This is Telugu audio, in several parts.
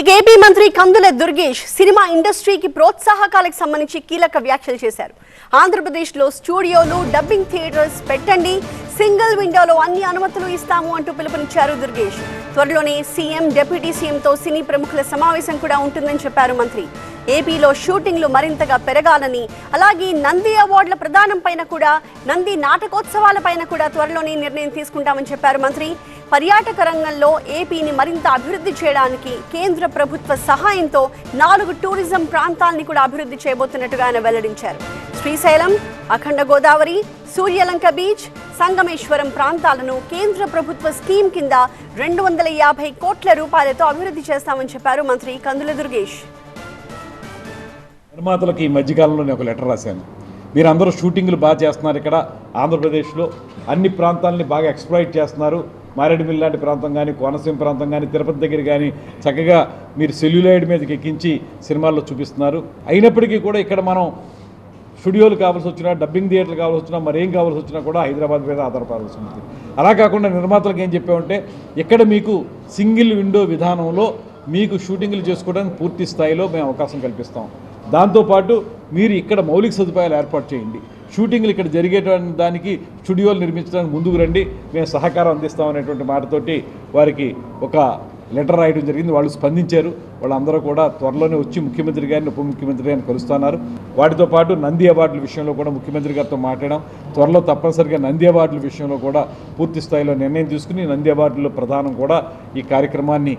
ఇక ఏపీ మంత్రి కందుల దుర్గేష్ సినిమా ఇండస్ట్రీకి ప్రోత్సాహకాలకు సంబంధించి కీలక వ్యాఖ్యలు చేశారు. ఆంధ్రప్రదేశ్లో స్టూడియోలు డబ్బింగ్ థియేటర్స్ పెట్టండి సింగిల్ విండోలో అన్ని అనుమతులు ఇస్తాము అంటూ పిలుపునిచ్చారు దుర్గేష్. త్వరలోనే సీఎం డిప్యూటీ సీఎంతో సినీ ప్రముఖుల సమావేశం కూడా ఉంటుందని చెప్పారు మంత్రి. ఏపీలో షూటింగ్లు మరింతగా పెరగాలని అలాగే నంది అవార్డుల ప్రదానం పైన కూడా నంది నాటకోత్సవాల పైన కూడా త్వరలోనే నిర్ణయం తీసుకుంటామని చెప్పారు మంత్రి. పర్యాటక రంగంలో ఏపీని మరింత అభివృద్ధి చేయడానికి కేంద్ర ప్రభుత్వ సహాయంతో నాలుగు టూరిజం ప్రాంతాలని కూడా అభివృద్ధి చేయబోతున్నట్టుగా ఆయన వెల్లడించారు. శ్రీశైలం అఖండ గోదావరి సూర్యలంక బీచ్ సంగమేశ్వరం ప్రాంతాలను కేంద్ర ప్రభుత్వ స్కీమ్ కింద రెండు వందల యాభై కోట్ల రూపాయలతో అభివృద్ధి చేస్తామని చెప్పారు మంత్రి కందుల దుర్గేష్. నిర్మాతలకు ఈ మధ్యకాలంలో నేను ఒక లెటర్ రాశాను. మీరు అందరూ షూటింగ్లు బాగా చేస్తున్నారు ఇక్కడ. ఆంధ్రప్రదేశ్లో అన్ని ప్రాంతాలని బాగా ఎక్స్ప్లాయిట్ చేస్తున్నారు. మారేడుమిల్లి లాంటి ప్రాంతం కానీ కోనసీమ ప్రాంతం కానీ తిరుపతి దగ్గర కానీ చక్కగా మీరు సెల్యులాయిడ్ మీదకి ఎక్కించి సినిమాల్లో చూపిస్తున్నారు. అయినప్పటికీ కూడా ఇక్కడ మనం స్టూడియోలు కావాల్సి వచ్చినా డబ్బింగ్ థియేటర్లు కావాల్సి వచ్చినా మరేం కావాల్సి వచ్చినా కూడా హైదరాబాద్ మీద ఆధారపడాల్సి ఉంటుంది. అలా కాకుండా నిర్మాతలకు ఏం చెప్పామంటే ఇక్కడ మీకు సింగిల్ విండో విధానంలో మీకు షూటింగ్లు చేసుకోవడానికి పూర్తి స్థాయిలో మేము అవకాశం కల్పిస్తాం. దాంతోపాటు మీరు ఇక్కడ మౌలిక సదుపాయాలు ఏర్పాటు చేయండి. షూటింగ్లు ఇక్కడ జరిగేటువంటి దానికి స్టూడియోలు నిర్మించడానికి ముందుకు రండి. మేము సహకారం అందిస్తాం అనేటువంటి మాటతోటి వారికి ఒక లెటర్ రాయడం జరిగింది. వాళ్ళు స్పందించారు. వాళ్ళందరూ కూడా త్వరలోనే వచ్చి ముఖ్యమంత్రి గారిని ఉప ముఖ్యమంత్రి గారిని కలుస్తున్నారు. వాటితో పాటు నంది అవార్డుల విషయంలో కూడా ముఖ్యమంత్రి గారితో మాట్లాడడం త్వరలో తప్పనిసరిగా నంది అవార్డుల విషయంలో కూడా పూర్తి స్థాయిలో నిర్ణయం తీసుకుని నంది అవార్డుల ప్రధానం కూడా ఈ కార్యక్రమాన్ని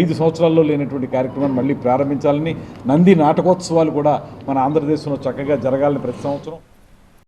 ఐదు సంవత్సరాల్లో లేనటువంటి కార్యక్రమాన్ని మళ్ళీ ప్రారంభించాలని నంది నాటకోత్సవాలు కూడా మన ఆంధ్రదేశంలో చక్కగా జరగాలని ప్రతి సంవత్సరం